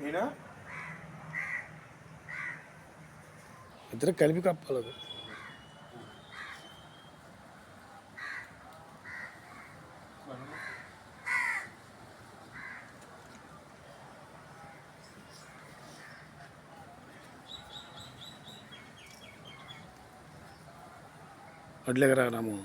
నేనా ఇద్దరు కలిపి కప్పాలి అది వడ్లేకరా రాము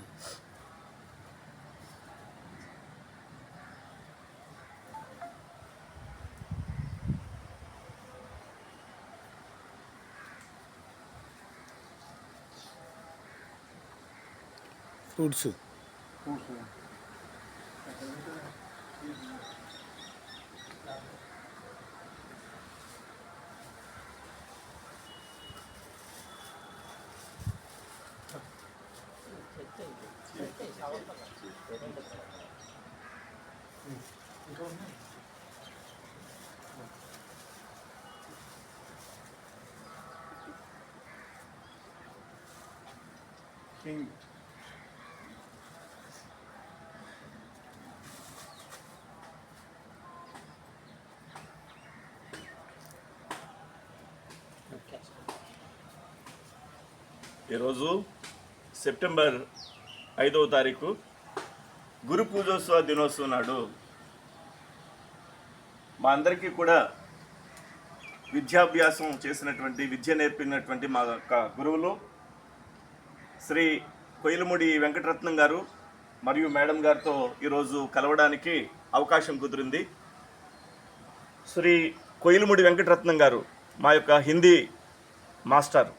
秃子。秃子。嗯。听。ఈరోజు సెప్టెంబర్ ఐదవ తారీఖు గురు పూజోత్సవ దినోత్సవం నాడు మా అందరికీ కూడా విద్యాభ్యాసం చేసినటువంటి విద్య నేర్పినటువంటి మా యొక్క గురువులు శ్రీ కొయిలముడి వెంకటరత్నం గారు మరియు మేడం గారితో ఈరోజు కలవడానికి అవకాశం కుదిరింది. శ్రీ కొయిలముడి వెంకటరత్నం గారు మా యొక్క హిందీ మాస్టర్.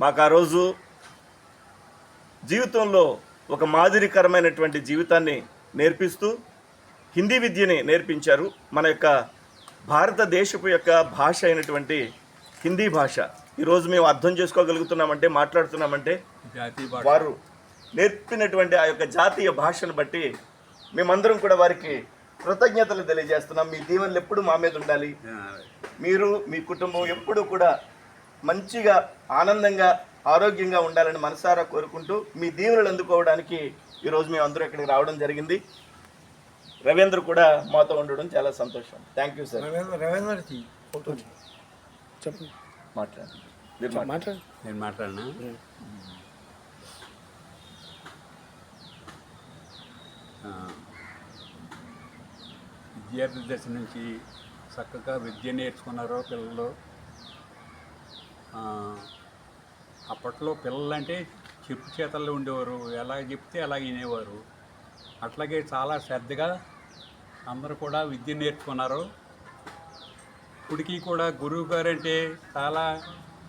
మాకు ఆ రోజు జీవితంలో ఒక మాదిరికరమైనటువంటి జీవితాన్ని నేర్పిస్తూ హిందీ విద్యని నేర్పించారు. మన యొక్క భారతదేశపు యొక్క భాష అయినటువంటి హిందీ భాష. ఈరోజు మేము అర్థం చేసుకోగలుగుతున్నామంటే మాట్లాడుతున్నామంటే వారు నేర్పినటువంటి ఆ యొక్క జాతీయ భాషను బట్టి మేమందరం కూడా వారికి కృతజ్ఞతలు తెలియజేస్తున్నాం. మీ దీవెనలు ఎప్పుడు మా మీద ఉండాలి? మీరు మీ కుటుంబం ఎప్పుడూ కూడా మంచిగా ఆనందంగా ఆరోగ్యంగా ఉండాలని మనసారా కోరుకుంటూ మీ దీవెనలు అందుకోవడానికి ఈరోజు మేము అందరూ ఇక్కడికి రావడం జరిగింది. రవీంద్ర కూడా మాతో ఉండడం చాలా సంతోషం. థ్యాంక్ యూ సార్ రవీంద్ర చెప్పండి మాట్లాడండి. మాట్లాడు. నేను మాట్లాడినా? ఆ, విద్యార్థి దశ నుంచి చక్కగా విద్య నేర్చుకున్నారు పిల్లలు అప్పట్లో పిల్లలంటే చెప్పు చేతల్లో ఉండేవారు ఎలా చెప్తే అలా వినేవారు. అట్లాగే చాలా శ్రద్ధగా అందరూ కూడా విద్య నేర్చుకున్నారు. ఇప్పటికీ కూడా గురువు గారు అంటే చాలా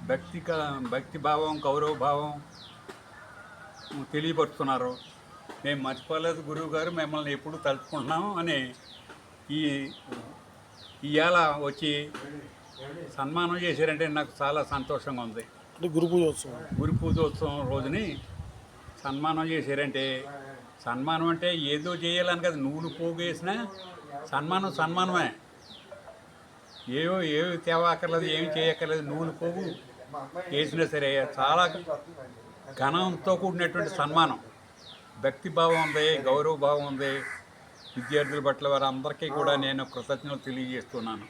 భక్తి క- భక్తి భావం గౌరవ భావం తెలియపరుస్తున్నారు. మేము మర్చిపోలేదు గురువు గారు మిమ్మల్ని ఎప్పుడు తలుచుకుంటున్నాం అని ఈ ఇవాళ వచ్చి సన్మానం చేశారంటే నాకు చాలా సంతోషంగా ఉంది. అంటే గురు పూజోత్సవం. గురు పూజోత్సవం రోజుని సన్మానం చేశారంటే సన్మానం అంటే ఏదో చేయాలని కదా నూనె పోగేసినా సన్మానం సన్మానమే. ఏవో ఏవి తేవాకర్లేదు ఏమి చేయక్కర్లేదు నూనె పోగు వేసినా సరే చాలా ఘనంతో కూడినటువంటి సన్మానం. భక్తి భావం ఉంది గౌరవ భావం ఉంది. విద్యార్థుల పట్ల వారందరికీ కూడా నేను కృతజ్ఞతలు తెలియజేస్తున్నాను.